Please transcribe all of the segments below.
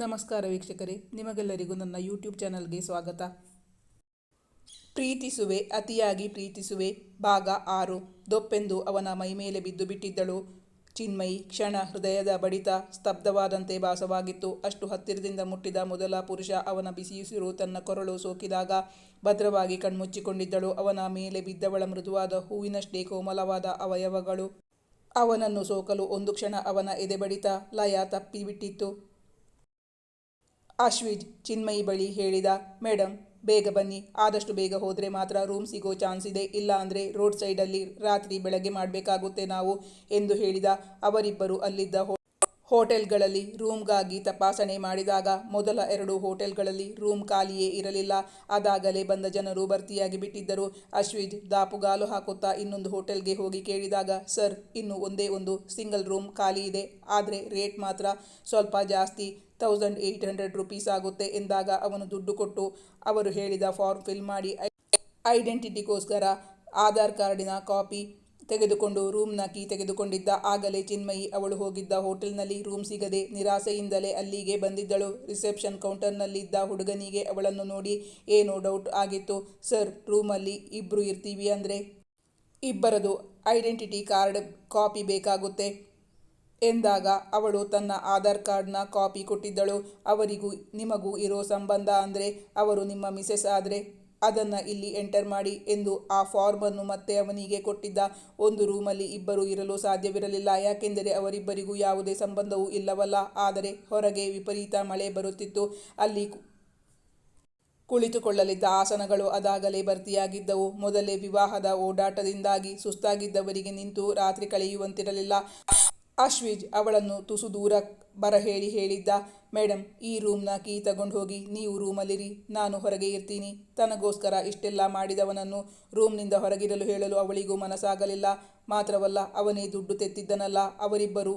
ನಮಸ್ಕಾರ ವೀಕ್ಷಕರೇ, ನಿಮಗೆಲ್ಲರಿಗೂ ನನ್ನ ಯೂಟ್ಯೂಬ್ ಚಾನಲ್ಗೆ ಸ್ವಾಗತ. ಪ್ರೀತಿಸುವೆ, ಅತಿಯಾಗಿ ಪ್ರೀತಿಸುವೆ, ಭಾಗ ಆರು. ದೊಪ್ಪೆಂದು ಅವನ ಮೈಮೇಲೆ ಬಿದ್ದು ಬಿಟ್ಟಿದ್ದಳು. ಚಿನ್ಮಯಿ ಕ್ಷಣ ಹೃದಯದ ಬಡಿತ ಸ್ತಬ್ಧವಾದಂತೆ ಭಾಸವಾಗಿತ್ತು. ಅಷ್ಟು ಹತ್ತಿರದಿಂದ ಮುಟ್ಟಿದ ಮೊದಲ ಪುರುಷ ಅವನ ಬಿಸಿಯುಸಿರು ತನ್ನ ಕೊರಳು ಸೋಕಿದಾಗ ಭದ್ರವಾಗಿ ಕಣ್ಮುಚ್ಚಿಕೊಂಡಿದ್ದಳು. ಅವನ ಮೇಲೆ ಬಿದ್ದವಳ ಮೃದುವಾದ ಹೂವಿನಷ್ಟೇ ಕೋಮಲವಾದ ಅವಯವಗಳು. ಅವನನ್ನು ಸೋಕಲು ಒಂದು ಕ್ಷಣ ಅವನ ಎದೆಬಡಿತ ಲಯ ತಪ್ಪಿಬಿಟ್ಟಿತ್ತು. ಅಶ್ವಿಜ್ ಚಿನ್ಮಯಿ ಬಳಿ ಹೇಳಿದ ಮೇಡಮ್ ಬೇಗ ಬನ್ನಿ. ಆದಷ್ಟು ಬೇಗ ಹೋದರೆ ಮಾತ್ರ ರೂಮ್ ಸಿಗೋ ಚಾನ್ಸ್ ಇದೆ. ಇಲ್ಲ ಅಂದರೆ ರೋಡ್ ಸೈಡಲ್ಲಿ ರಾತ್ರಿ ಬೆಳಗ್ಗೆ ಮಾಡಬೇಕಾಗುತ್ತೆ ನಾವು, ಎಂದು ಹೇಳಿದ ಅವರಿಬ್ಬರು ಅಲ್ಲಿದ್ದ ಹೋಟೆಲ್ಗಳಲ್ಲಿ ರೂಮ್ಗಾಗಿ ತಪಾಸಣೆ ಮಾಡಿದಾಗ ಮೊದಲ ಎರಡು ಹೋಟೆಲ್ಗಳಲ್ಲಿ ರೂಮ್ ಖಾಲಿಯೇ ಇರಲಿಲ್ಲ. ಅದಾಗಲೇ ಬಂದ ಜನರು ಭರ್ತಿಯಾಗಿ ಬಿಟ್ಟಿದ್ದರು. ಅಶ್ವಿಜ್ ದಾಪುಗಾಲು ಹಾಕುತ್ತಾ ಇನ್ನೊಂದು ಹೋಟೆಲ್ಗೆ ಹೋಗಿ ಕೇಳಿದಾಗ, ಸರ್, ಇನ್ನು ಒಂದೇ ಒಂದು ಸಿಂಗಲ್ ರೂಮ್ ಖಾಲಿ ಇದೆ. ಆದರೆ ರೇಟ್ ಮಾತ್ರ ಸ್ವಲ್ಪ ಜಾಸ್ತಿ. ತೌಸಂಡ್ ಏಯ್ಟ್ ಹಂಡ್ರೆಡ್ ರುಪೀಸ್ ಆಗುತ್ತೆ ಎಂದಾಗ ಅವನು ದುಡ್ಡು ಕೊಟ್ಟು ಅವರು ಹೇಳಿದ ಫಾರ್ಮ್ ಫಿಲ್ ಮಾಡಿ ಐಡೆಂಟಿಟಿಗೋಸ್ಕರ ಆಧಾರ್ ಕಾರ್ಡಿನ ಕಾಪಿ ತೆಗೆದುಕೊಂಡು ರೂಮ್ನ ಕೀ ತೆಗೆದುಕೊಂಡಿದ್ದ. ಆಗಲೇ ಚಿನ್ಮಯಿ ಅವಳು ಹೋಗಿದ್ದ ಹೋಟೆಲ್ನಲ್ಲಿ ರೂಮ್ ಸಿಗದೆ ನಿರಾಸೆಯಿಂದಲೇ ಅಲ್ಲಿಗೆ ಬಂದಿದ್ದಳು. ರಿಸೆಪ್ಷನ್ ಕೌಂಟರ್ನಲ್ಲಿದ್ದ ಹುಡುಗನಿಗೆ ಅವಳನ್ನು ನೋಡಿ ಏನೋ ಡೌಟ್ ಆಗಿತ್ತು. ಸರ್, ರೂಮಲ್ಲಿ ಇಬ್ಬರು ಇರ್ತೀವಿ ಅಂದರೆ? ಇಬ್ಬರದು ಐಡೆಂಟಿಟಿ ಕಾರ್ಡ್ ಕಾಪಿ ಬೇಕಾಗುತ್ತೆ ಎಂದಾಗ ಅವಳು ತನ್ನ ಆಧಾರ್ ಕಾರ್ಡ್ನ ಕಾಪಿ ಕೊಟ್ಟಿದ್ದಳು. ಅವರಿಗೂ ನಿಮಗೂ ಇರೋ ಸಂಬಂಧ ಅಂದರೆ? ಅವರು ನಿಮ್ಮ ಮಿಸೆಸ್ ಆದರೆ? ಅದನ್ನು ಇಲ್ಲಿ ಎಂಟರ್ ಮಾಡಿ ಎಂದು ಆ ಫಾರ್ಮನ್ನು ಮತ್ತೆ ಅವನಿಗೆ ಕೊಟ್ಟಿದ್ದ ಒಂದು ರೂಮಲ್ಲಿ ಇಬ್ಬರು ಇರಲು ಸಾಧ್ಯವಿರಲಿಲ್ಲ. ಯಾಕೆಂದರೆ ಅವರಿಬ್ಬರಿಗೂ ಯಾವುದೇ ಸಂಬಂಧವೂ ಇಲ್ಲವಲ್ಲ. ಆದರೆ ಹೊರಗೆ ವಿಪರೀತ ಮಳೆ ಬರುತ್ತಿತ್ತು. ಅಲ್ಲಿ ಕುಳಿತುಕೊಳ್ಳಲಿದ್ದ ಆಸನಗಳು ಅದಾಗಲೇ ಭರ್ತಿಯಾಗಿದ್ದವು. ಮೊದಲೇ ವಿವಾಹದ ಓಡಾಟದಿಂದಾಗಿ ಸುಸ್ತಾಗಿದ್ದವರಿಗೆ ನಿಂತು ರಾತ್ರಿ ಕಳೆಯುವಂತಿರಲಿಲ್ಲ. ಅಶ್ವಿಜ್ ಅವಳನ್ನು ತುಸು ದೂರ ಬರ ಹೇಳಿ ಹೇಳಿದ್ದ ಮೇಡಮ್ ಈ ರೂಮ್ನ ಕೀ ತಗೊಂಡು ಹೋಗಿ, ನೀವು ರೂಮಲ್ಲಿರಿ, ನಾನು ಹೊರಗೆ ಇರ್ತೀನಿ. ತನಗೋಸ್ಕರ ಇಷ್ಟೆಲ್ಲ ಮಾಡಿದವನನ್ನು ರೂಮ್ನಿಂದ ಹೊರಗಿರಲು ಹೇಳಲು ಅವಳಿಗೂ ಮನಸ್ಸಾಗಲಿಲ್ಲ. ಮಾತ್ರವಲ್ಲ, ಅವನೇ ದುಡ್ಡು ತೆತ್ತಿದ್ದನಲ್ಲ. ಅವರಿಬ್ಬರು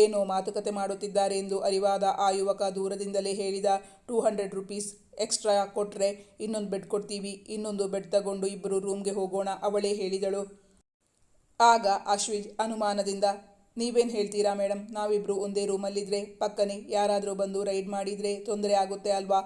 ಏನೋ ಮಾತುಕತೆ ಮಾಡುತ್ತಿದ್ದಾರೆ ಎಂದು ಅರಿವಾದ ಆ ಯುವಕ ದೂರದಿಂದಲೇ ಹೇಳಿದ, ಟೂ ಹಂಡ್ರೆಡ್ ರುಪೀಸ್ ಎಕ್ಸ್ಟ್ರಾ ಕೊಟ್ಟರೆ ಇನ್ನೊಂದು ಬೆಡ್ ಕೊಡ್ತೀವಿ, ಇನ್ನೊಂದು ಬೆಡ್ ತಗೊಂಡು ಇಬ್ಬರು ರೂಮ್ಗೆ ಹೋಗೋಣ, ಅವಳೇ ಹೇಳಿದಳು. ಆಗ ಅಶ್ವಿಜ್ ಅನುಮಾನದಿಂದ ನೀವೇನು ಹೇಳ್ತೀರಾ ಮೇಡಮ್ ನಾವಿಬ್ಬರು ಒಂದೇ ರೂಮಲ್ಲಿದ್ದರೆ ಪಕ್ಕನೆ ಯಾರಾದರೂ ಬಂದು ರೈಡ್ ಮಾಡಿದರೆ ತೊಂದರೆ ಆಗುತ್ತೆ ಅಲ್ವಾ?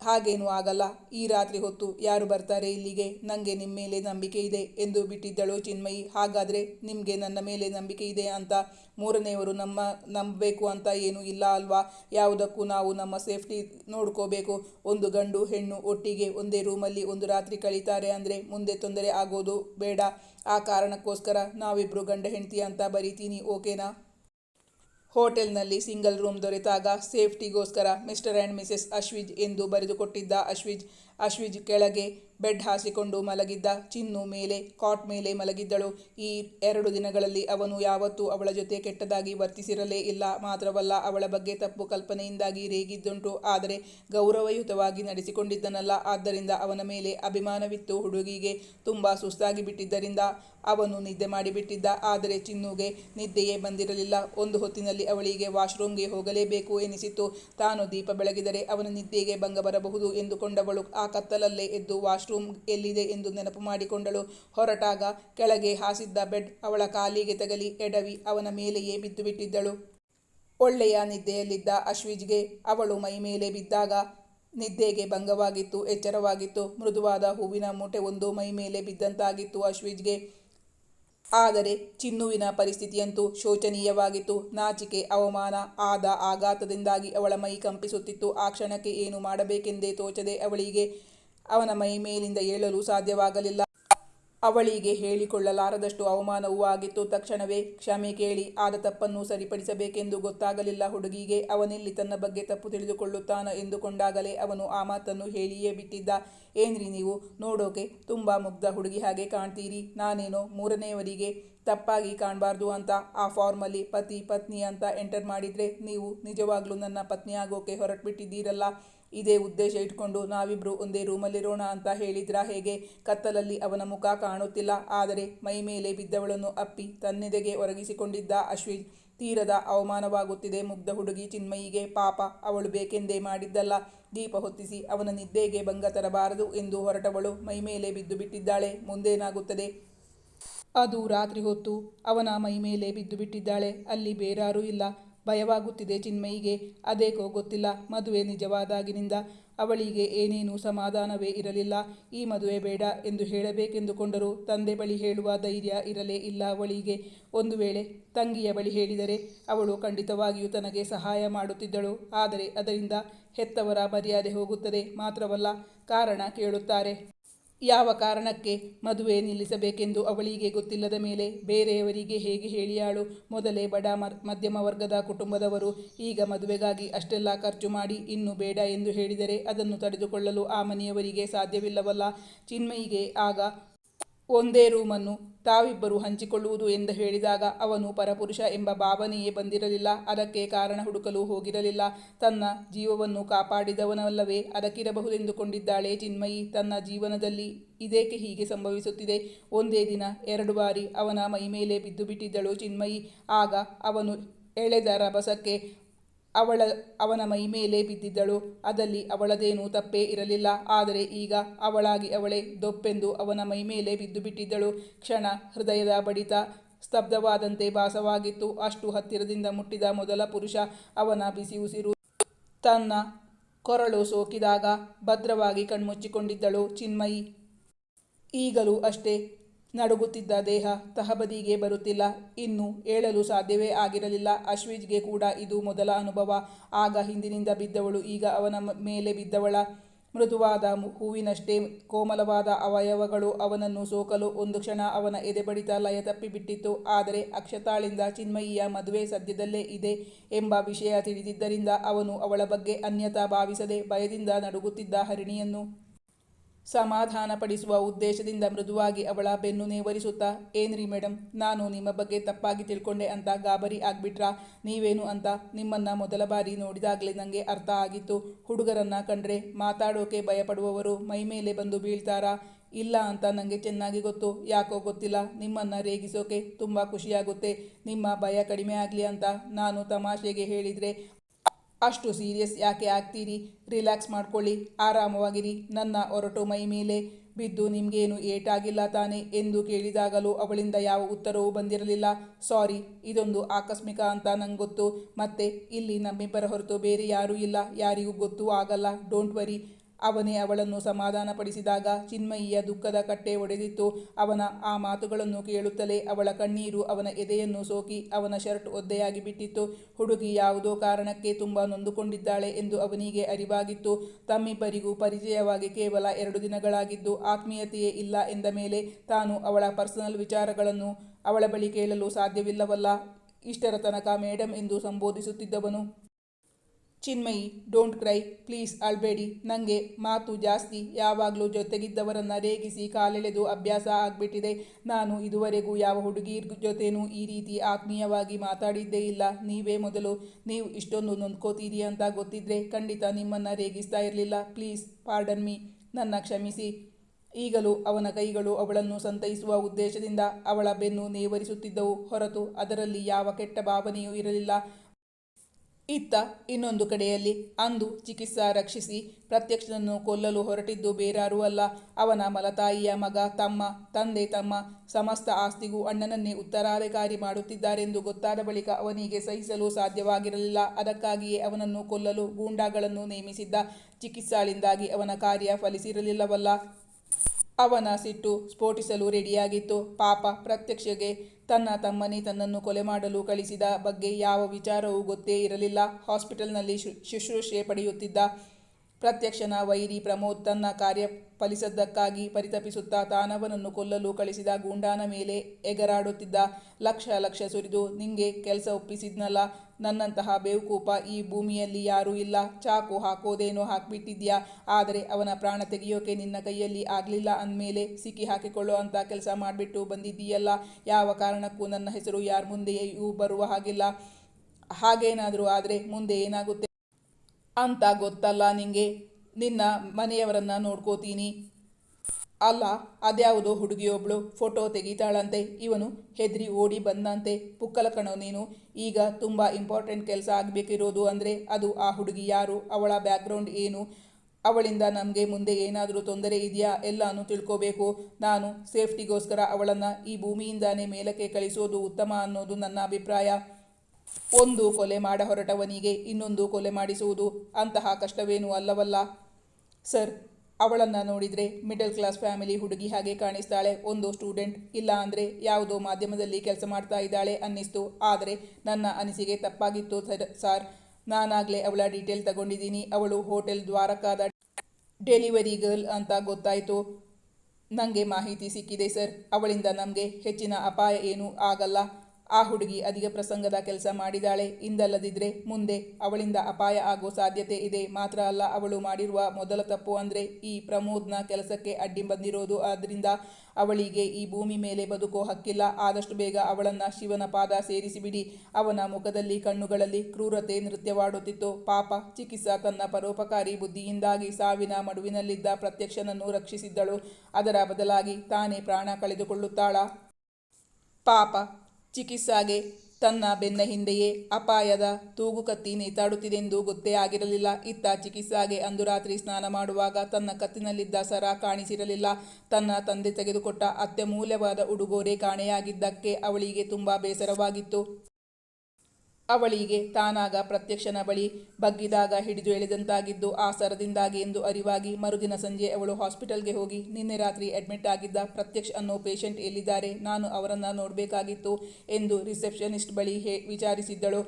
ಹಾಗೇನೂ ಆಗಲ್ಲ. ಈ ರಾತ್ರಿ ಹೊತ್ತು ಯಾರು ಬರ್ತಾರೆ ಇಲ್ಲಿಗೆ? ನನಗೆ ನಿಮ್ಮ ಮೇಲೆ ನಂಬಿಕೆ ಇದೆ ಎಂದು ಬಿಟ್ಟಿದ್ದಳು ಚಿನ್ಮಯಿ. ಹಾಗಾದರೆ ನಿಮಗೆ ನನ್ನ ಮೇಲೆ ನಂಬಿಕೆ ಇದೆ ಅಂತ ಮೂರನೆಯವರು ನಮ್ಮ ನಂಬಬೇಕು ಅಂತ ಏನೂ ಇಲ್ಲ ಅಲ್ವಾ? ಯಾವುದಕ್ಕೂ ನಾವು ನಮ್ಮ ಸೇಫ್ಟಿ ನೋಡ್ಕೋಬೇಕು. ಒಂದು ಗಂಡು ಹೆಣ್ಣು ಒಟ್ಟಿಗೆ ಒಂದೇ ರೂಮಲ್ಲಿ ಒಂದು ರಾತ್ರಿ ಕಳೀತಾರೆ ಅಂದರೆ ಮುಂದೆ ತೊಂದರೆ ಆಗೋದು ಬೇಡ. ಆ ಕಾರಣಕ್ಕೋಸ್ಕರ ನಾವಿಬ್ಬರು ಗಂಡ ಹೆಂಡತಿ ಅಂತ ಬರೀತೀನಿ, ಓಕೆನಾ? ಹೋಟೆಲ್ನಲ್ಲಿ ಸಿಂಗಲ್ ರೂಮ್ ದೊರೆತಾಗ ಸೇಫ್ಟಿಗೋಸ್ಕರ ಮಿಸ್ಟರ್ ಆ್ಯಂಡ್ ಮಿಸೆಸ್ ಅಶ್ವಿಜ್ ಎಂದು ಬರೆದುಕೊಟ್ಟಿದ್ದ ಅಶ್ವಿಜ್ ಅಶ್ವಿಜ್ ಕೆಳಗೆ ಬೆಡ್ ಹಾಸಿಕೊಂಡು ಮಲಗಿದ್ದ ಚಿನ್ನು ಮೇಲೆ, ಕಾಟ್ ಮೇಲೆ ಮಲಗಿದ್ದಳು. ಈ ಎರಡು ದಿನಗಳಲ್ಲಿ ಅವನು ಯಾವತ್ತೂ ಅವಳ ಜೊತೆ ಕೆಟ್ಟದಾಗಿ ವರ್ತಿಸಿರಲೇ ಇಲ್ಲ. ಮಾತ್ರವಲ್ಲ, ಅವಳ ಬಗ್ಗೆ ತಪ್ಪು ಕಲ್ಪನೆಯಿಂದಾಗಿ ರೇಗಿದ್ದುಂಟು. ಆದರೆ ಗೌರವಯುತವಾಗಿ ನಡೆಸಿಕೊಂಡಿದ್ದನಲ್ಲ. ಆದ್ದರಿಂದ ಅವನ ಮೇಲೆ ಅಭಿಮಾನವಿತ್ತು. ಹುಡುಗಿಗೆ ತುಂಬ ಸುಸ್ತಾಗಿ ಬಿಟ್ಟಿದ್ದರಿಂದ ಅವನು ನಿದ್ದೆ ಮಾಡಿಬಿಟ್ಟಿದ್ದ. ಆದರೆ ಚಿನ್ನುಗೆ ನಿದ್ದೆಯೇ ಬಂದಿರಲಿಲ್ಲ. ಒಂದು ಹೊತ್ತಿನಲ್ಲಿ ಅವಳಿಗೆ ವಾಶ್ರೂಮ್ಗೆ ಹೋಗಲೇಬೇಕು ಎನಿಸಿತ್ತು ತಾನು ದೀಪ ಬೆಳಗಿದರೆ ಅವನ ನಿದ್ದೆಗೆ ಭಂಗ ಬರಬಹುದು ಎಂದುಕೊಂಡವಳು. ಆ ಕತ್ತಲಲ್ಲೇ ಎದ್ದು ವಾಶ್ರೂಮ್ ಎಲ್ಲಿದೆ ಎಂದು ನೆನಪು ಮಾಡಿಕೊಂಡಳು. ಹೊರಟಾಗ ಕೆಳಗೆ ಹಾಸಿದ್ದ ಬೆಡ್ ಅವಳ ಕಾಲಿಗೆ ತಗಲಿ ಎಡವಿ ಅವನ ಮೇಲೆಯೇ ಬಿದ್ದು ಬಿಟ್ಟಿದ್ದಳು ಒಳ್ಳೆಯ ನಿದ್ದೆಯಲ್ಲಿದ್ದ ಅಶ್ವಿಜ್ಗೆ ಅವಳು ಮೈ ಮೇಲೆ ಬಿದ್ದಾಗ ನಿದ್ದೆಗೆ ಭಂಗವಾಗಿತ್ತು, ಎಚ್ಚರವಾಗಿತ್ತು. ಮೃದುವಾದ ಹೂವಿನ ಮೂಟೆ ಒಂದು ಮೈ ಮೇಲೆ ಬಿದ್ದಂತಾಗಿತ್ತು ಅಶ್ವಿಜ್ಗೆ. ಆದರೆ ಚಿನ್ನುವಿನ ಪರಿಸ್ಥಿತಿಯಂತೂ ಶೋಚನೀಯವಾಗಿತ್ತು. ನಾಚಿಕೆ, ಅವಮಾನ, ಆದ ಆಘಾತದಿಂದಾಗಿ ಅವಳ ಮೈ ಕಂಪಿಸುತ್ತಿತ್ತು. ಆ ಕ್ಷಣಕ್ಕೆ ಏನು ಮಾಡಬೇಕೆಂದೇ ತೋಚದೆ ಅವಳಿಗೆ ಅವನ ಮೈ ಮೇಲಿಂದ ಏಳಲು ಸಾಧ್ಯವಾಗಲಿಲ್ಲ. ಅವಳಿಗೆ ಹೇಳಿಕೊಳ್ಳಲಾರದಷ್ಟು ಅವಮಾನವೂ ಆಗಿತ್ತು. ತಕ್ಷಣವೇ ಕ್ಷಮೆ ಕೇಳಿ, ಆದ ತಪ್ಪನ್ನು ಸರಿಪಡಿಸಬೇಕೆಂದು ಗೊತ್ತಾಗಲಿಲ್ಲ ಹುಡುಗಿಗೆ. ಅವನಿಲ್ಲಿ ತನ್ನ ಬಗ್ಗೆ ತಪ್ಪು ತಿಳಿದುಕೊಳ್ಳುತ್ತಾನ ಎಂದುಕೊಂಡಾಗಲೇ ಅವನು ಆ ಮಾತನ್ನು ಹೇಳಿಯೇ ಬಿಟ್ಟಿದ್ದ. ಏನ್ರಿ ನೀವು? ನೋಡೋಕೆ ತುಂಬ ಮುಗ್ಧ ಹುಡುಗಿ ಹಾಗೆ ಕಾಣ್ತೀರಿ. ನಾನೇನೋ ಮೂರನೆಯವರಿಗೆ ತಪ್ಪಾಗಿ ಕಾಣಬಾರ್ದು ಅಂತ, ಆ ಫಾರ್ಮಲ್ಲಿ ಪತಿ ಪತ್ನಿ ಅಂತ ಎಂಟರ್ ಮಾಡಿದರೆ ನೀವು ನಿಜವಾಗ್ಲೂ ನನ್ನ ಪತ್ನಿ ಆಗೋಕೆ ಹೊರಟ್ಬಿಟ್ಟಿದ್ದೀರಲ್ಲ. ಇದೇ ಉದ್ದೇಶ ಇಟ್ಕೊಂಡು ನಾವಿಬ್ರು ಒಂದೇ ರೂಮಲ್ಲಿರೋಣ ಅಂತ ಹೇಳಿದ್ರಾ ಹೇಗೆ? ಕತ್ತಲಲ್ಲಿ ಅವನ ಮುಖ ಕಾಣುತ್ತಿಲ್ಲ. ಆದರೆ ಮೈ ಮೇಲೆ ಬಿದ್ದವಳನ್ನು ಅಪ್ಪಿ ತನ್ನೆದೆಗೆ ಒರಗಿಸಿಕೊಂಡಿದ್ದ ಅಶ್ವಿನ್. ತೀರದ ಅವಮಾನವಾಗುತ್ತಿದೆ. ಮುಗ್ಧ ಹುಡುಗಿ ಚಿನ್ಮಯಿಗೆ, ಪಾಪ, ಅವಳು ಬೇಕೆಂದೇ ಮಾಡಿದ್ದಲ್ಲ. ದೀಪ ಹೊತ್ತಿಸಿ ಅವನ ನಿದ್ದೆಗೆ ಭಂಗ ತರಬಾರದು ಎಂದು ಹೊರಟವಳು. ಮೈ ಮೇಲೆ ಬಿದ್ದು ಬಿಟ್ಟಿದ್ದಾಳೆ. ಮುಂದೇನಾಗುತ್ತದೆ? ಅದು ರಾತ್ರಿ ಹೊತ್ತು ಅವನ ಮೈ ಮೇಲೆ ಬಿದ್ದು ಬಿಟ್ಟಿದ್ದಾಳೆ. ಅಲ್ಲಿ ಬೇರಾರೂ ಇಲ್ಲ. ಭಯವಾಗುತ್ತಿದೆ ಚಿನ್ಮಯಿಗೆ. ಅದೇಕೋ ಗೊತ್ತಿಲ್ಲ. ಮದುವೆ ನಿಜವಾದಾಗಿನಿಂದ ಅವಳಿಗೆ ಏನೇನೂ ಸಮಾಧಾನವೇ ಇರಲಿಲ್ಲ. ಈ ಮದುವೆ ಬೇಡ ಎಂದು ಹೇಳಬೇಕೆಂದುಕೊಂಡರೂ ತಂದೆ ಬಳಿ ಹೇಳುವ ಧೈರ್ಯ ಇರಲೇ ಇಲ್ಲ ಅವಳಿಗೆ. ಒಂದು ವೇಳೆ ತಂಗಿಯ ಬಳಿ ಹೇಳಿದರೆ ಅವಳು ಖಂಡಿತವಾಗಿಯೂ ತನಗೆ ಸಹಾಯ ಮಾಡುತ್ತಿದ್ದಳು. ಆದರೆ ಅದರಿಂದ ಹೆತ್ತವರ ಮರ್ಯಾದೆ ಹೋಗುತ್ತದೆ ಮಾತ್ರವಲ್ಲ ಕಾರಣ ಕೇಳುತ್ತಾರೆ. ಯಾವ ಕಾರಣಕ್ಕೆ ಮದುವೆ ನಿಲ್ಲಿಸಬೇಕೆಂದು ಅವಳಿಗೆ ಗೊತ್ತಿಲ್ಲದ ಮೇಲೆ ಬೇರೆಯವರಿಗೆ ಹೇಗೆ ಹೇಳಿಯಾಳು? ಮೊದಲೇ ಬಡ ಮಧ್ಯಮ ವರ್ಗದ ಕುಟುಂಬದವರು ಈಗ ಮದುವೆಗಾಗಿ ಅಷ್ಟೆಲ್ಲ ಖರ್ಚು ಮಾಡಿ ಇನ್ನು ಬೇಡ ಎಂದು ಹೇಳಿದರೆ ಅದನ್ನು ತಡೆದುಕೊಳ್ಳಲು ಆ ಮನೆಯವರಿಗೆ ಸಾಧ್ಯವಿಲ್ಲವಲ್ಲ. ಚಿನ್ಮಯಿಗೆ ಆಗ ಒಂದೇ ರೂಮನ್ನು ತಾವಿಬ್ಬರು ಹಂಚಿಕೊಳ್ಳುವುದು ಎಂದು ಹೇಳಿದಾಗ ಅವನು ಪರಪುರುಷ ಎಂಬ ಭಾವನೆಯೇ ಬಂದಿರಲಿಲ್ಲ. ಅದಕ್ಕೆ ಕಾರಣ ಹುಡುಕಲು ಹೋಗಿರಲಿಲ್ಲ. ತನ್ನ ಜೀವವನ್ನು ಕಾಪಾಡಿದವನಲ್ಲವೇ ಅದಕ್ಕಿರಬಹುದೆಂದುಕೊಂಡಿದ್ದಾಳೆ ಚಿನ್ಮಯಿ. ತನ್ನ ಜೀವನದಲ್ಲಿ ಇದೇಕೆ ಹೀಗೆ ಸಂಭವಿಸುತ್ತಿದೆ? ಒಂದೇ ದಿನ, ಎರಡು ಬಾರಿ ಅವನ ಮೈಮೇಲೆ ಬಿದ್ದು ಬಿಟ್ಟಿದ್ದಳು ಚಿನ್ಮಯಿ. ಆಗ ಅವನು ಎಳೆದ ರಭಸಕ್ಕೆ ಅವಳ, ಅವನ ಮೈ ಮೇಲೆ ಬಿದ್ದಿದ್ದಳು. ಅದಲ್ಲಿ ಅವಳದೇನೂ ತಪ್ಪೇ ಇರಲಿಲ್ಲ. ಆದರೆ ಈಗ ಅವಳಾಗಿ ಅವಳೇ ದೊಪ್ಪೆಂದು ಅವನ ಮೈ ಮೇಲೆ ಬಿದ್ದು ಬಿಟ್ಟಿದ್ದಳು. ಕ್ಷಣ ಹೃದಯದ ಬಡಿತ ಸ್ತಬ್ಧವಾದಂತೆ ಭಾಸವಾಗಿತ್ತು. ಅಷ್ಟು ಹತ್ತಿರದಿಂದ ಮುಟ್ಟಿದ ಮೊದಲ ಪುರುಷ ಅವನ ಬಿಸಿ ಉಸಿರು ತನ್ನ ಕೊರಳು ಸೋಕಿದಾಗ ಭದ್ರವಾಗಿ ಕಣ್ಮುಚ್ಚಿಕೊಂಡಿದ್ದಳು ಚಿನ್ಮಯಿ. ಈಗಲೂ ಅಷ್ಟೇ. ನಡುಗುತ್ತಿದ್ದ ದೇಹ ತಹಬದಿಗೆ ಬರುತ್ತಿಲ್ಲ. ಇನ್ನು ಏಳಲು ಸಾಧ್ಯವೇ ಆಗಿರಲಿಲ್ಲ. ಅಶ್ವಿಜ್ಗೆ ಕೂಡ ಇದು ಮೊದಲ ಅನುಭವ. ಆಗ ಹಿಂದಿನಿಂದ ಬಿದ್ದವಳು, ಈಗ ಅವನ ಮೇಲೆ ಬಿದ್ದವಳ. ಮೃದುವಾದ ಹೂವಿನಷ್ಟೇ ಕೋಮಲವಾದ ಅವಯವಗಳು ಅವನನ್ನು ಸೋಕಲು ಒಂದು ಕ್ಷಣ ಅವನ ಎದೆಬಡಿತ ಲಯ ತಪ್ಪಿಬಿಟ್ಟಿತ್ತು. ಆದರೆ ಅಕ್ಷತಾಳಿಂದ ಚಿನ್ಮಯಿಯ ಮದುವೆ ಸದ್ಯದಲ್ಲೇ ಇದೆ ಎಂಬ ವಿಷಯ ತಿಳಿದಿದ್ದರಿಂದ ಅವನು ಅವಳ ಬಗ್ಗೆ ಅನ್ಯತಾ ಭಾವಿಸದೆ ಭಯದಿಂದ ನಡುಗುತ್ತಿದ್ದ ಹರಿಣಿಯನ್ನು ಸಮಾಧಾನಪಡಿಸುವ ಉದ್ದೇಶದಿಂದ ಮೃದುವಾಗಿ ಅವಳ ಬೆನ್ನು ನೇವರಿಸುತ್ತಾ, ಏನ್ರಿ ಮೇಡಮ್ ನಾನು ನಿಮ್ಮ ಬಗ್ಗೆ ತಪ್ಪಾಗಿ ತಿಳ್ಕೊಂಡೆ ಅಂತ ಗಾಬರಿ ಆಗ್ಬಿಟ್ರಾ? ನೀವೇನು ಅಂತ ನಿಮ್ಮನ್ನು ಮೊದಲ ಬಾರಿ ನೋಡಿದಾಗಲೇ ನನಗೆ ಅರ್ಥ ಆಗಿತ್ತು. ಹುಡುಗರನ್ನು ಕಂಡ್ರೆ ಮಾತಾಡೋಕೆ ಭಯಪಡುವವರು ಮೈ ಮೇಲೆ ಬಂದು ಬೀಳ್ತಾರಾ? ಇಲ್ಲ ಅಂತ ನನಗೆ ಚೆನ್ನಾಗಿ ಗೊತ್ತು. ಯಾಕೋ ಗೊತ್ತಿಲ್ಲ, ನಿಮ್ಮನ್ನು ರೇಗಿಸೋಕೆ ತುಂಬ ಖುಷಿಯಾಗುತ್ತೆ. ನಿಮ್ಮ ಭಯ ಕಡಿಮೆ ಆಗಲಿ ಅಂತ ನಾನು ತಮಾಷೆಗೆ ಹೇಳಿದರೆ ಅಷ್ಟು ಸೀರಿಯಸ್ ಯಾಕೆ ಆಗ್ತೀರಿ ರಿಲ್ಯಾಕ್ಸ್ ಮಾಡ್ಕೊಳ್ಳಿ, ಆರಾಮವಾಗಿರಿ. ನನ್ನ ಹೊರಟು ಮೈ ಮೇಲೆ ಬಿದ್ದು ನಿಮಗೇನು ಏಟಾಗಿಲ್ಲ ತಾನೆ ಎಂದು ಕೇಳಿದಾಗಲೂ ಅವಳಿಂದ ಯಾವ ಉತ್ತರವೂ ಬಂದಿರಲಿಲ್ಲ. ಸಾರಿ ಇದೊಂದು ಆಕಸ್ಮಿಕ ಅಂತ ನಂಗೆ ಗೊತ್ತು ಮತ್ತೆ ಇಲ್ಲಿ ನಮ್ಮಿಬ್ಬರ ಹೊರತು ಬೇರೆ ಯಾರೂ ಇಲ್ಲ. ಯಾರಿಗೂ ಗೊತ್ತೂ ಆಗಲ್ಲ. ಡೋಂಟ್ ವರಿ ಅವನೇ ಅವಳನ್ನು ಸಮಾಧಾನಪಡಿಸಿದಾಗ ಚಿನ್ಮಯಿಯ ದುಃಖದ ಕಟ್ಟೆ ಒಡೆದಿತ್ತು. ಅವನ ಆ ಮಾತುಗಳನ್ನು ಕೇಳುತ್ತಲೇ ಅವಳ ಕಣ್ಣೀರು ಅವನ ಎದೆಯನ್ನು ಸೋಕಿ ಅವನ ಶರ್ಟ್ ಒದ್ದೆಯಾಗಿ ಬಿಟ್ಟಿತ್ತು. ಹುಡುಗಿ ಯಾವುದೋ ಕಾರಣಕ್ಕೆ ತುಂಬ ನೊಂದುಕೊಂಡಿದ್ದಾಳೆ ಎಂದು ಅವನಿಗೆ ಅರಿವಾಗಿತ್ತು. ತಮ್ಮಿಬ್ಬರಿಗೂ ಪರಿಚಯವಾಗಿ ಕೇವಲ ಎರಡು ದಿನಗಳಾಗಿದ್ದು ಆತ್ಮೀಯತೆಯೇ ಇಲ್ಲ ಎಂದ ಮೇಲೆ ತಾನು ಅವಳ ಪರ್ಸನಲ್ ವಿಚಾರಗಳನ್ನು ಅವಳ ಬಳಿ ಕೇಳಲು ಸಾಧ್ಯವಿಲ್ಲವಲ್ಲ? ಇಷ್ಟರ ತನಕ ಮೇಡಮ್ ಎಂದು ಸಂಬೋಧಿಸುತ್ತಿದ್ದವನು ಚಿನ್ಮಯಿ ಡೋಂಟ್ ಕ್ರೈ ಪ್ಲೀಸ್ ಅಳ್ಬೇಡಿ ನನಗೆ ಮಾತು ಜಾಸ್ತಿ. ಯಾವಾಗಲೂ ಜೊತೆಗಿದ್ದವರನ್ನು ರೇಗಿಸಿ ಕಾಲೆಳೆದು ಅಭ್ಯಾಸ ಆಗಿಬಿಟ್ಟಿದೆ. ನಾನು ಇದುವರೆಗೂ ಯಾವ ಹುಡುಗಿರ್ ಜೊತೆನೂ ಈ ರೀತಿ ಆತ್ಮೀಯವಾಗಿ ಮಾತಾಡಿದ್ದೇ ಇಲ್ಲ. ನೀವೇ ಮೊದಲು, ನೀವು ಇಷ್ಟೊಂದು ನೊಂದ್ಕೋತೀರಿ ಅಂತ ಗೊತ್ತಿದ್ರೆ ಖಂಡಿತ ನಿಮ್ಮನ್ನು ರೇಗಿಸ್ತಾ ಇರಲಿಲ್ಲ. Please, pardon me. ನನ್ನ ಕ್ಷಮಿಸಿ. ಈಗಲೂ ಅವನ ಕೈಗಳು ಅವಳನ್ನು ಸಂತೈಸುವ ಉದ್ದೇಶದಿಂದ ಅವಳ ಬೆನ್ನು ನೇವರಿಸುತ್ತಿದ್ದವು. ಹೊರತು ಅದರಲ್ಲಿ ಯಾವ ಕೆಟ್ಟ ಭಾವನೆಯೂ ಇರಲಿಲ್ಲ. ಇತ್ತ ಇನ್ನೊಂದು ಕಡೆಯಲ್ಲಿ ಅಂದು ಚಿಕಿತ್ಸಾ ರಕ್ಷಿಸಿ ಪ್ರತ್ಯಕ್ಷನನ್ನು ಕೊಲ್ಲಲು ಹೊರಟಿದ್ದು ಬೇರಾರೂ ಅಲ್ಲ. ಅವನ ಮಲತಾಯಿಯ ಮಗ, ತಮ್ಮ ತಂದೆ, ತಮ್ಮ ಸಮಸ್ತ ಆಸ್ತಿಗೂ ಅಣ್ಣನನ್ನೇ ಉತ್ತರಾಧಿಕಾರಿ ಮಾಡುತ್ತಿದ್ದಾರೆಂದು ಗೊತ್ತಾದ ಬಳಿಕ ಅವನಿಗೆ ಸಹಿಸಲು ಸಾಧ್ಯವಾಗಿರಲಿಲ್ಲ. ಅದಕ್ಕಾಗಿಯೇ ಅವನನ್ನು ಕೊಲ್ಲಲು ಗೂಂಡಾಗಳನ್ನು ನೇಮಿಸಿದ್ದ ಚಿಕಿತ್ಸಾಳಿಂದಾಗಿ ಅವನ ಕಾರ್ಯ ಫಲಿಸಿರಲಿಲ್ಲವಲ್ಲ. ಅವನ ಸಿಟ್ಟು ಸ್ಫೋಟಿಸಲು ರೆಡಿಯಾಗಿತ್ತು. ಪಾಪ ಪ್ರತ್ಯಕ್ಷಗೆ ತನ್ನ ತಮ್ಮನೇ ತನ್ನನ್ನು ಕೊಲೆ ಮಾಡಲು ಕಳಿಸಿದ ಬಗ್ಗೆ ಯಾವ ವಿಚಾರವೂ ಗೊತ್ತೇ ಇರಲಿಲ್ಲ. ಹಾಸ್ಪಿಟಲ್ನಲ್ಲಿ ಶುಶ್ರೂಷೆ ಪಡೆಯುತ್ತಿದ್ದ ಪ್ರತ್ಯಕ್ಷನ ವೈರಿ ಪ್ರಮೋದ್ ತನ್ನ ಕಾರ್ಯ ಫಲಿಸದ್ದಕ್ಕಾಗಿ ಪರಿತಪಿಸುತ್ತಾ ತಾನವನನ್ನು ಕೊಲ್ಲಲು ಕಳಿಸಿದ ಗೂಂಡಾನ ಮೇಲೆ ಎಗರಾಡುತ್ತಿದ್ದ ಲಕ್ಷ ಲಕ್ಷ ಸುರಿದು, ನಿಂಗೆ ಕೆಲಸ ಒಪ್ಪಿಸಿದ್ನಲ್ಲ ನನ್ನಂತಹ ಬೇವಕೂಪ ಈ ಭೂಮಿಯಲ್ಲಿ ಯಾರೂ ಇಲ್ಲ. ಚಾಕು ಹಾಕೋದೇನೋ ಹಾಕಿಬಿಟ್ಟಿದ್ಯಾ? ಆದರೆ ಅವನ ಪ್ರಾಣ ತೆಗೆಯೋಕೆ ನಿನ್ನ ಕೈಯಲ್ಲಿ ಆಗಲಿಲ್ಲ ಅಂದಮೇಲೆ ಸಿಕ್ಕಿ ಹಾಕಿಕೊಳ್ಳೋ ಅಂತ ಕೆಲಸ ಮಾಡಿಬಿಟ್ಟು ಬಂದಿದ್ದೀಯಲ್ಲ. ಯಾವ ಕಾರಣಕ್ಕೂ ನನ್ನ ಹೆಸರು ಯಾರ ಮುಂದೆಯೂ ಬರುವ ಹಾಗಿಲ್ಲ. ಹಾಗೇನಾದರೂ ಆದರೆ ಮುಂದೆ ಏನಾಗುತ್ತೆ ಅಂತ ಗೊತ್ತಲ್ಲ ನಿಂಗೆ. ನಿನ್ನ ಮನೆಯವರನ್ನು ನೋಡ್ಕೋತೀನಿ. ಅಲ್ಲ ಅದ್ಯಾವುದೋ ಹುಡುಗಿಯೊಬ್ಳು ಫೋಟೋ ತೆಗೀತಾಳಂತೆ. ಇವನು ಹೆದ್ರಿ ಓಡಿ ಬಂದಂತೆ. ಪುಕ್ಕಲ ಕಣೋ ನೀನು, ಈಗ ತುಂಬ ಇಂಪಾರ್ಟೆಂಟ್ ಕೆಲಸ ಆಗಬೇಕಿರೋದು ಅಂದರೆ ಅದು ಆ ಹುಡುಗಿ ಯಾರು, ಅವಳ ಬ್ಯಾಕ್ಗ್ರೌಂಡ್ ಏನು? ಅವಳಿಂದ ನಮಗೆ ಮುಂದೆ ಏನಾದರೂ ತೊಂದರೆ ಇದೆಯಾ? ಎಲ್ಲನೂ ತಿಳ್ಕೋಬೇಕು. ನಾನು ಸೇಫ್ಟಿಗೋಸ್ಕರ ಅವಳನ್ನು ಈ ಭೂಮಿಯಿಂದಾನೇ ಮೇಲಕ್ಕೆ ಕಳಿಸೋದು ಉತ್ತಮ ಅನ್ನೋದು ನನ್ನ ಅಭಿಪ್ರಾಯ. ಒಂದು ಕೊಲೆ ಮಾಡ ಹೊರಟವನಿಗೆ ಇನ್ನೊಂದು ಕೊಲೆ ಮಾಡಿಸುವುದು ಅಂತಹ ಕಷ್ಟವೇನೂ ಅಲ್ಲವಲ್ಲ. ಸರ್ ಅವಳನ್ನು ನೋಡಿದರೆ ಮಿಡಲ್ ಕ್ಲಾಸ್ ಫ್ಯಾಮಿಲಿ ಹುಡುಗಿ ಹಾಗೆ ಕಾಣಿಸ್ತಾಳೆ. ಒಂದು ಸ್ಟೂಡೆಂಟ್ ಇಲ್ಲ ಅಂದರೆ ಯಾವುದೋ ಮಾಧ್ಯಮದಲ್ಲಿ ಕೆಲಸ ಮಾಡ್ತಾ ಇದ್ದಾಳೆ ಅನ್ನಿಸ್ತು. ಆದರೆ ನನ್ನ ಅನಿಸಿಕೆ ತಪ್ಪಾಗಿತ್ತು ಸರ್- ನಾನಾಗಲೇ ಅವಳ ಡೀಟೇಲ್ ತಗೊಂಡಿದ್ದೀನಿ. ಅವಳು ಹೋಟೆಲ್ ದ್ವಾರಕಾದ ಡೆಲಿವರಿ ಗರ್ಲ್ ಅಂತ ಗೊತ್ತಾಯಿತು. ನನಗೆ ಮಾಹಿತಿ ಸಿಕ್ಕಿದೆ ಸರ್. ಅವಳಿಂದ ನಮಗೆ ಹೆಚ್ಚಿನ ಅಪಾಯ ಏನೂ ಆಗಲ್ಲ. ಆ ಹುಡುಗಿ ಅಧಿಕ ಪ್ರಸಂಗದ ಕೆಲಸ ಮಾಡಿದಾಳೆ. ಇಂದಲ್ಲದಿದ್ದರೆ ಮುಂದೆ ಅವಳಿಂದ ಅಪಾಯ ಆಗೋ ಸಾಧ್ಯತೆ ಇದೆ. ಮಾತ್ರ ಅಲ್ಲ, ಅವಳು ಮಾಡಿರುವ ಮೊದಲ ತಪ್ಪು ಅಂದರೆ ಈ ಪ್ರಮೋದ್ನ ಕೆಲಸಕ್ಕೆ ಅಡ್ಡಿ ಬಂದಿರೋದು. ಆದ್ದರಿಂದ ಅವಳಿಗೆ ಈ ಭೂಮಿ ಮೇಲೆ ಬದುಕೋ ಹಕ್ಕಿಲ್ಲ. ಆದಷ್ಟು ಬೇಗ ಅವಳನ್ನು ಶಿವನ ಪಾದ ಸೇರಿಸಿಬಿಡಿ. ಅವನ ಮುಖದಲ್ಲಿ, ಕಣ್ಣುಗಳಲ್ಲಿ ಕ್ರೂರತೆ ನೃತ್ಯವಾಡುತ್ತಿತ್ತು. ಪಾಪ, ಚಿಕಿತ್ಸಾ ತನ್ನ ಪರೋಪಕಾರಿ ಬುದ್ಧಿಯಿಂದಾಗಿ ಸಾವಿನ ಮಡುವಿನಲ್ಲಿದ್ದ ಪ್ರತ್ಯಕ್ಷನನ್ನು ರಕ್ಷಿಸಿದ್ದಳು. ಅದರ ಬದಲಾಗಿ ತಾನೇ ಪ್ರಾಣ ಕಳೆದುಕೊಳ್ಳುತ್ತಾಳ? ಪಾಪ ಚಿಕಿತ್ಸಾಗೆ ತನ್ನ ಬೆನ್ನ ಹಿಂದೆಯೇ ಅಪಾಯದ ತೂಗುಕತ್ತಿ ನೇತಾಡುತ್ತಿದೆಂದು ಗೊತ್ತೇ ಆಗಿರಲಿಲ್ಲ. ಇತ್ತ ಚಿಕಿತ್ಸಾಗೆ ಅಂದು ರಾತ್ರಿ ಸ್ನಾನ ಮಾಡುವಾಗ ತನ್ನ ಕತ್ತಿನಲ್ಲಿದ್ದ ಸರ ಕಾಣಿಸಿರಲಿಲ್ಲ. ತನ್ನ ತಂದೆ ತೆಗೆದುಕೊಟ್ಟ ಅತ್ಯಮೂಲ್ಯವಾದ ಉಡುಗೊರೆ ಕಾಣೆಯಾಗಿದ್ದಕ್ಕೆ ಅವಳಿಗೆ ತುಂಬ ಬೇಸರವಾಗಿತ್ತು. ಅವಳಿಗೆ ತಾನಾಗ ಪ್ರತ್ಯಕ್ಷನ ಬಳಿ ಬಗ್ಗಿದಾಗ ಹಿಡಿದು ಎಳೆದಂತಾಗಿದ್ದು ಆ ಸರದಿಂದಾಗಿ ಎಂದು ಅರಿವಾಗಿ ಮರುದಿನ ಸಂಜೆ ಅವಳು ಹಾಸ್ಪಿಟಲ್ಗೆ ಹೋಗಿ ನಿನ್ನೆ ರಾತ್ರಿ ಅಡ್ಮಿಟ್ ಆಗಿದ್ದ ಪ್ರತ್ಯಕ್ಷ ಅನ್ನೋ ಪೇಷಂಟ್ ಎಲ್ಲಿದ್ದಾರೆ? ನಾನು ಅವರನ್ನು ನೋಡಬೇಕಾಗಿತ್ತು ಎಂದು ರಿಸೆಪ್ಷನಿಸ್ಟ್ ಬಳಿ ಹೇ ವಿಚಾರಿಸಿದ್ದಳು.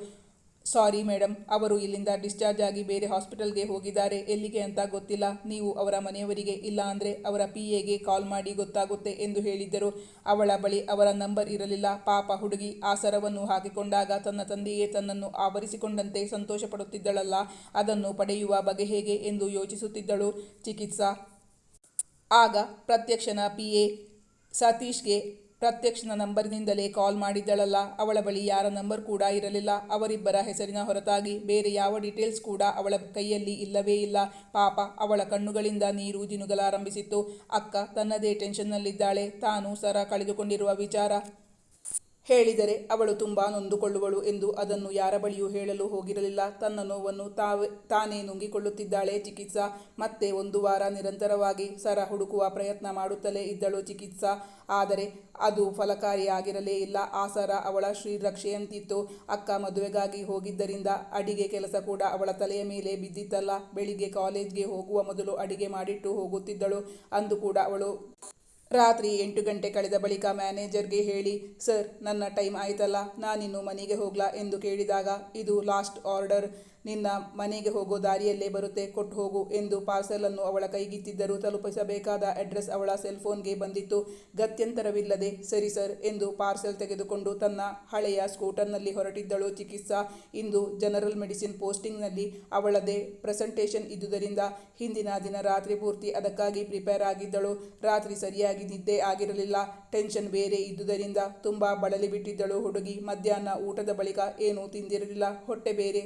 ಸಾರಿ ಮೇಡಮ್ ಅವರು ಇಲ್ಲಿಂದ ಡಿಸ್ಚಾರ್ಜ್ ಆಗಿ ಬೇರೆ ಹಾಸ್ಪಿಟಲ್ಗೆ ಹೋಗಿದ್ದಾರೆ. ಎಲ್ಲಿಗೆ ಅಂತ ಗೊತ್ತಿಲ್ಲ. ನೀವು ಅವರ ಮನೆಯವರಿಗೆ ಇಲ್ಲ ಅಂದರೆ ಅವರ ಪಿ ಎಗೆ ಕಾಲ್ ಮಾಡಿ ಗೊತ್ತಾಗುತ್ತೆ ಎಂದು ಹೇಳಿದ್ದರು. ಅವಳ ಬಳಿ ಅವರ ನಂಬರ್ ಇರಲಿಲ್ಲ. ಪಾಪ ಹುಡುಗಿ ಆ ಸರವನ್ನು ಹಾಕಿಕೊಂಡಾಗ ತನ್ನ ತಂದೆಯೇ ತನ್ನನ್ನು ಆವರಿಸಿಕೊಂಡಂತೆ ಸಂತೋಷಪಡುತ್ತಿದ್ದಳಲ್ಲ. ಅದನ್ನು ಪಡೆಯುವ ಬಗೆ ಹೇಗೆ ಎಂದು ಯೋಚಿಸುತ್ತಿದ್ದಳು ಚಿಕಿತ್ಸಾ. ಆಗ ಪ್ರತ್ಯಕ್ಷನ ಪಿ ಎ ಸತೀಶ್ಗೆ ಪ್ರತ್ಯಕ್ಷನ ನಂಬರ್ನಿಂದಲೇ ಕಾಲ್ ಮಾಡಿದ್ದಳಲ್ಲ. ಅವಳ ಬಳಿ ಯಾರ ನಂಬರ್ ಕೂಡ ಇರಲಿಲ್ಲ. ಅವರಿಬ್ಬರ ಹೆಸರಿನ ಹೊರತಾಗಿ ಬೇರೆ ಯಾವ ಡೀಟೇಲ್ಸ್ ಕೂಡ ಅವಳ ಕೈಯಲ್ಲಿ ಇಲ್ಲವೇ ಇಲ್ಲ. ಪಾಪ, ಅವಳ ಕಣ್ಣುಗಳಿಂದ ನೀರು ಜಿನುಗಲಾರಂಭಿಸಿತ್ತು. ಅಕ್ಕ, ತನ್ನದೇ ಟೆನ್ಷನ್ನಲ್ಲಿದ್ದಾಳೆ. ತಾನು ಸರ ಕಳೆದುಕೊಂಡಿರುವ ವಿಚಾರ ಹೇಳಿದರೆ ಅವಳು ತುಂಬ ನೊಂದುಕೊಳ್ಳುವಳು ಎಂದು ಅದನ್ನು ಯಾರ ಬಳಿಯೂ ಹೇಳಲು ಹೋಗಿರಲಿಲ್ಲ. ತನ್ನ ನೋವನ್ನು ತಾವೇ, ತಾನೇ ನುಂಗಿಕೊಳ್ಳುತ್ತಿದ್ದಾಳೆ. ಚಿಕಿತ್ಸಾ ಮತ್ತೆ ಒಂದು ವಾರ ನಿರಂತರವಾಗಿ ಸರ ಹುಡುಕುವ ಪ್ರಯತ್ನ ಮಾಡುತ್ತಲೇ ಇದ್ದಳು ಚಿಕಿತ್ಸಾ. ಆದರೆ ಅದು ಫಲಕಾರಿಯಾಗಿರಲೇ ಇಲ್ಲ. ಆ ಸರ ಅವಳ ಶ್ರೀರಕ್ಷೆಯಂತಿತ್ತು. ಅಕ್ಕ ಮದುವೆಗಾಗಿ ಹೋಗಿದ್ದರಿಂದ ಅಡಿಗೆ ಕೆಲಸ ಕೂಡ ಅವಳ ತಲೆಯ ಮೇಲೆ ಬಿದ್ದಿತ್ತಲ್ಲ. ಬೆಳಿಗ್ಗೆ ಕಾಲೇಜ್ಗೆ ಹೋಗುವ ಮೊದಲು ಅಡಿಗೆ ಮಾಡಿಟ್ಟು ಹೋಗುತ್ತಿದ್ದಳು. ಅಂದು ಕೂಡ ಅವಳು ರಾತ್ರಿ ಎಂಟು ಗಂಟೆ ಕಳೆದ ಬಳಿಕ ಮ್ಯಾನೇಜರ್ಗೆ ಹೇಳಿ, ಸರ್, ನನ್ನ ಟೈಮ್ ಆಯ್ತಲ್ಲ, ನಾನಿನ್ನು ಮನೆಗೆ ಹೋಗ್ಲಾ? ಎಂದು ಕೇಳಿದಾಗ, ಇದು ಲಾಸ್ಟ್ ಆರ್ಡರ್. ನಿನ್ನ ಮನೆಗೆ ಹೋಗೋ, ದಾರಿಯಲ್ಲೇ ಬರುತ್ತೆ, ಕೊಟ್ಟು ಹೋಗು ಎಂದು ಪಾರ್ಸೆಲನ್ನು ಅವಳ ಕೈಗಿತ್ತಿದ್ದರು ತಲುಪಿಸಬೇಕಾದ ಅಡ್ರೆಸ್ ಅವಳ ಸೆಲ್ಫೋನ್ಗೆ ಬಂದಿತ್ತು. ಗತ್ಯಂತರವಿಲ್ಲದೆ, ಸರಿ ಸರ್ ಎಂದು ಪಾರ್ಸೆಲ್ ತೆಗೆದುಕೊಂಡು ತನ್ನ ಹಳೆಯ ಸ್ಕೂಟರ್ನಲ್ಲಿ ಹೊರಟಿದ್ದಳು. ಚಿಕಿತ್ಸಾ ಇಂದು ಜನರಲ್ ಮೆಡಿಸಿನ್ ಪೋಸ್ಟಿಂಗ್ನಲ್ಲಿ ಅವಳದೇ ಪ್ರೆಸೆಂಟೇಷನ್ ಇದ್ದುದರಿಂದ ಹಿಂದಿನ ದಿನ ರಾತ್ರಿ ಪೂರ್ತಿ ಅದಕ್ಕಾಗಿ ಪ್ರಿಪೇರ್ ಆಗಿದ್ದಳು. ರಾತ್ರಿ ಸರಿಯಾಗಿ ನಿದ್ದೆ ಆಗಿರಲಿಲ್ಲ. ಟೆನ್ಷನ್ ಬೇರೆ ಇದ್ದುದರಿಂದ ತುಂಬ ಬಳಲಿ ಬಿಟ್ಟಿದ್ದಳು ಹುಡುಗಿ ಮಧ್ಯಾಹ್ನ ಊಟದ ಬಳಿಕ ಏನೂ ತಿಂದಿರಲಿಲ್ಲ. ಹೊಟ್ಟೆ ಬೇರೆ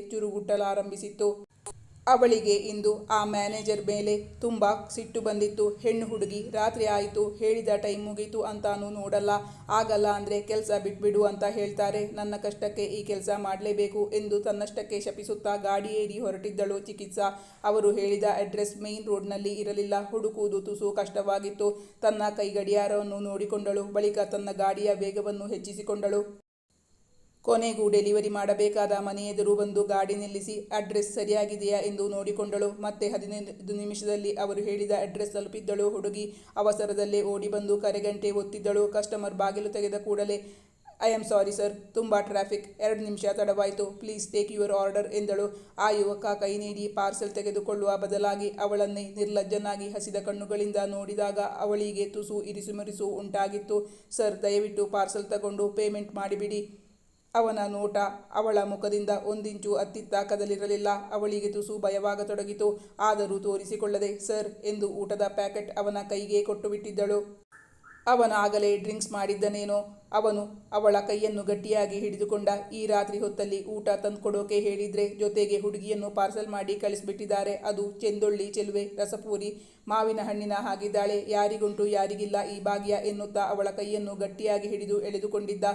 ಚುರುಗುಟ್ಟಲಾರಂಭಿಸಿತ್ತು ಅವಳಿಗೆ ಇಂದು ಆ ಮ್ಯಾನೇಜರ್ ಮೇಲೆ ತುಂಬ ಸಿಟ್ಟು ಬಂದಿತ್ತು. ಹೆಣ್ಣು ಹುಡುಗಿ, ರಾತ್ರಿ ಆಯಿತು, ಹೇಳಿದ ಟೈಮ್ ಮುಗೀತು ಅಂತಾನೂ ನೋಡಲ್ಲ. ಆಗಲ್ಲ ಅಂದರೆ ಕೆಲಸ ಬಿಟ್ಬಿಡು ಅಂತ ಹೇಳ್ತಾರೆ. ನನ್ನ ಕಷ್ಟಕ್ಕೆ ಈ ಕೆಲಸ ಮಾಡಲೇಬೇಕು ಎಂದು ತನ್ನಷ್ಟಕ್ಕೆ ಶಪಿಸುತ್ತಾ ಗಾಡಿ ಏರಿ ಹೊರಟಿದ್ದಳು ಚಿಕಿತ್ಸಾ. ಅವರು ಹೇಳಿದ ಅಡ್ರೆಸ್ ಮೇನ್ ರೋಡ್ನಲ್ಲಿ ಇರಲಿಲ್ಲ. ಹುಡುಕುವುದು ತುಸು ಕಷ್ಟವಾಗಿತ್ತು. ತನ್ನ ಕೈ ಗಡಿಯಾರವನ್ನು ನೋಡಿಕೊಂಡಳು. ಬಳಿಕ ತನ್ನ ಗಾಡಿಯ ವೇಗವನ್ನು ಹೆಚ್ಚಿಸಿಕೊಂಡಳು. ಕೊನೆಗೂ ಡೆಲಿವರಿ ಮಾಡಬೇಕಾದ ಮನೆಯೆದುರು ಬಂದು ಗಾಡಿ ನಿಲ್ಲಿಸಿ, ಅಡ್ರೆಸ್ ಸರಿಯಾಗಿದೆಯಾ? ಎಂದು ನೋಡಿಕೊಂಡಳು. ಮತ್ತೆ ಹದಿನೈದು ನಿಮಿಷದಲ್ಲಿ ಅವರು ಹೇಳಿದ ಅಡ್ರೆಸ್ ತಲುಪಿದ್ದಳು. ಹುಡುಗಿ ಅವಸರದಲ್ಲೇ ಓಡಿ ಬಂದು ಕರೆಗಂಟೆ ಒತ್ತಿದ್ದಳು ಕಸ್ಟಮರ್ ಬಾಗಿಲು ತೆಗೆದ ಕೂಡಲೇ, ಐ ಆಮ್ ಸಾರಿ ಸರ್, ತುಂಬ ಟ್ರಾಫಿಕ್. ಎರಡು ನಿಮಿಷ ತಡವಾಯಿತು. ಪ್ಲೀಸ್ ಟೇಕ್ ಯುವರ್ ಆರ್ಡರ್, ಎಂದಳು. ಆ ಯುವಕ ಕೈ ನೀಡಿ ಪಾರ್ಸೆಲ್ ತೆಗೆದುಕೊಳ್ಳುವ ಬದಲಾಗಿ ಅವಳನ್ನೇ ನಿರ್ಲಜ್ಜನಾಗಿ ಹಸಿದ ಕಣ್ಣುಗಳಿಂದ ನೋಡಿದಾಗ ಅವಳಿಗೆ ತುಸು ಇರಿಸುಮರಿಸು ಉಂಟಾಗಿತ್ತು. ಸರ್, ದಯವಿಟ್ಟು ಪಾರ್ಸೆಲ್ ತಗೊಂಡು ಪೇಮೆಂಟ್ ಮಾಡಿಬಿಡಿ. ಅವನ ನೋಟ ಅವಳ ಮುಖದಿಂದ ಒಂದಿಂಚು ಅತ್ತಿತ್ತ ಕದಲಿರಲಿಲ್ಲ. ಅವಳಿಗೆ ತುಸು ಭಯವಾಗತೊಡಗಿತು. ಆದರೂ ತೋರಿಸಿಕೊಳ್ಳದೆ, ಸರ್ ಎಂದು ಊಟದ ಪ್ಯಾಕೆಟ್ ಅವನ ಕೈಗೆ ಕೊಟ್ಟು ಬಿಟ್ಟಿದ್ದಳು ಅವನಾಗಲೇ ಡ್ರಿಂಕ್ಸ್ ಮಾಡಿದ್ದನೇನೋ. ಅವನು ಅವಳ ಕೈಯನ್ನು ಗಟ್ಟಿಯಾಗಿ ಹಿಡಿದುಕೊಂಡ ಈ ರಾತ್ರಿ ಹೊತ್ತಲ್ಲಿ ಊಟ ತಂದ್ಕೊಡೋಕೆ ಹೇಳಿದ್ರೆ ಜೊತೆಗೆ ಹುಡುಗಿಯನ್ನು ಪಾರ್ಸಲ್ ಮಾಡಿ ಕಳಿಸ್ಬಿಟ್ಟಿದ್ದಾರೆ. ಅದು ಚೆಂದೊಳ್ಳಿ ಚೆಲುವೆ, ರಸಪೂರಿ, ಮಾವಿನ ಹಣ್ಣಿನ ಹಾಗಿದ್ದಾಳೆ ಯಾರಿಗುಂಟು ಯಾರಿಗಿಲ್ಲ ಈ ಭಾಗ್ಯ ಎನ್ನುತ್ತಾ ಅವಳ ಕೈಯನ್ನು ಗಟ್ಟಿಯಾಗಿ ಹಿಡಿದು ಎಳೆದುಕೊಂಡಿದ್ದ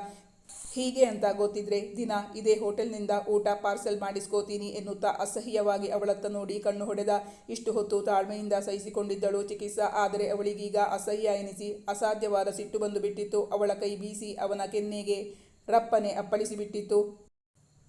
ಹೀಗೆ ಅಂತ ಗೊತ್ತಿದ್ರೆ, ದಿನ ಇದೇ ಹೋಟೆಲ್ನಿಂದ ಊಟ ಪಾರ್ಸೆಲ್ ಮಾಡಿಸ್ಕೋತೀನಿ ಎನ್ನುತ್ತಾ ಅಸಹ್ಯವಾಗಿ ಅವಳತ್ತ ನೋಡಿ ಕಣ್ಣು ಹೊಡೆದ. ಇಷ್ಟು ಹೊತ್ತು ತಾಳ್ಮೆಯಿಂದ ಸಹಿಸಿಕೊಂಡಿದ್ದಳು ಚಿಕಿತ್ಸಾ. ಆದರೆ ಅವಳಿಗೀಗ ಅಸಹ್ಯ ಎನಿಸಿ ಅಸಾಧ್ಯವಾದ ಸಿಟ್ಟು ಬಂದು ಬಿಟ್ಟಿತ್ತು. ಅವಳ ಕೈ ಬೀಸಿ ಅವನ ಕೆನ್ನೆಗೆ ರಪ್ಪನೆ ಅಪ್ಪಳಿಸಿಬಿಟ್ಟಿತ್ತು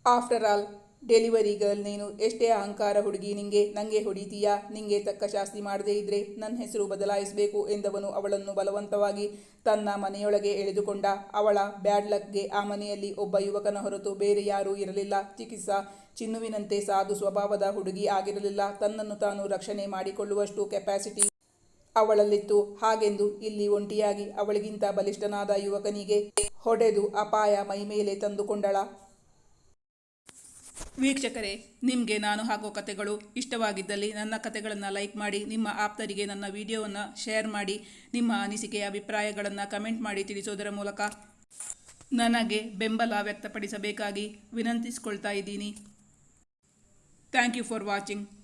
ಆಫ್ಟರ್ ಆಲ್ ಡೆಲಿವರಿ ಗರ್ಲ್ ನೀನು ಎಷ್ಟೇ ಅಹಂಕಾರ ಹುಡುಗಿ, ನಿಂಗೆ ನಂಗೆ ಹೊಡಿತೀಯಾ, ನಿಂಗೆ ತಕ್ಕ ಶಾಸ್ತಿ ಮಾಡದೇ ಇದ್ರೆ ನನ್ನ ಹೆಸರು ಬದಲಾಯಿಸಬೇಕು ಎಂದವನು ಅವಳನ್ನು ಬಲವಂತವಾಗಿ ತನ್ನ ಮನೆಯೊಳಗೆ ಎಳೆದುಕೊಂಡ. ಅವಳ ಬ್ಯಾಡ್ ಲಕ್ಗೆ ಆ ಮನೆಯಲ್ಲಿ ಒಬ್ಬ ಯುವಕನ ಹೊರತು ಬೇರೆ ಯಾರೂ ಇರಲಿಲ್ಲ. ಚಿಕಿತ್ಸಾ ಚಿನ್ನುವಿನಂತೆ ಸಾಧು ಸ್ವಭಾವದ ಹುಡುಗಿ ಆಗಿರಲಿಲ್ಲ. ತನ್ನನ್ನು ತಾನು ರಕ್ಷಣೆ ಮಾಡಿಕೊಳ್ಳುವಷ್ಟು ಕೆಪಾಸಿಟಿ ಅವಳಲ್ಲಿತ್ತು. ಹಾಗೆಂದು ಇಲ್ಲಿ ಒಂಟಿಯಾಗಿ ಅವಳಿಗಿಂತ ಬಲಿಷ್ಠನಾದ ಯುವಕನಿಗೆ ಹೊಡೆದು ಅಪಾಯ ಮೈಮೇಲೆ ತಂದುಕೊಂಡಳ. ವೀಕ್ಷಕರೇ, ನಿಮಗೆ ನಾನು ಹಾಕೋ ಕತೆಗಳು ಇಷ್ಟವಾಗಿದ್ದಲ್ಲಿ ನನ್ನ ಕತೆಗಳನ್ನು ಲೈಕ್ ಮಾಡಿ, ನಿಮ್ಮ ಆಪ್ತರಿಗೆ ನನ್ನ ವಿಡಿಯೋವನ್ನು ಶೇರ್ ಮಾಡಿ, ನಿಮ್ಮ ಅನಿಸಿಕೆಯ ಅಭಿಪ್ರಾಯಗಳನ್ನು ಕಮೆಂಟ್ ಮಾಡಿ ತಿಳಿಸೋದರ ಮೂಲಕ ನನಗೆ ಬೆಂಬಲ ವ್ಯಕ್ತಪಡಿಸಬೇಕಾಗಿ ವಿನಂತಿಸಿಕೊಳ್ತಾ ಇದ್ದೀನಿ. Thank you for watching.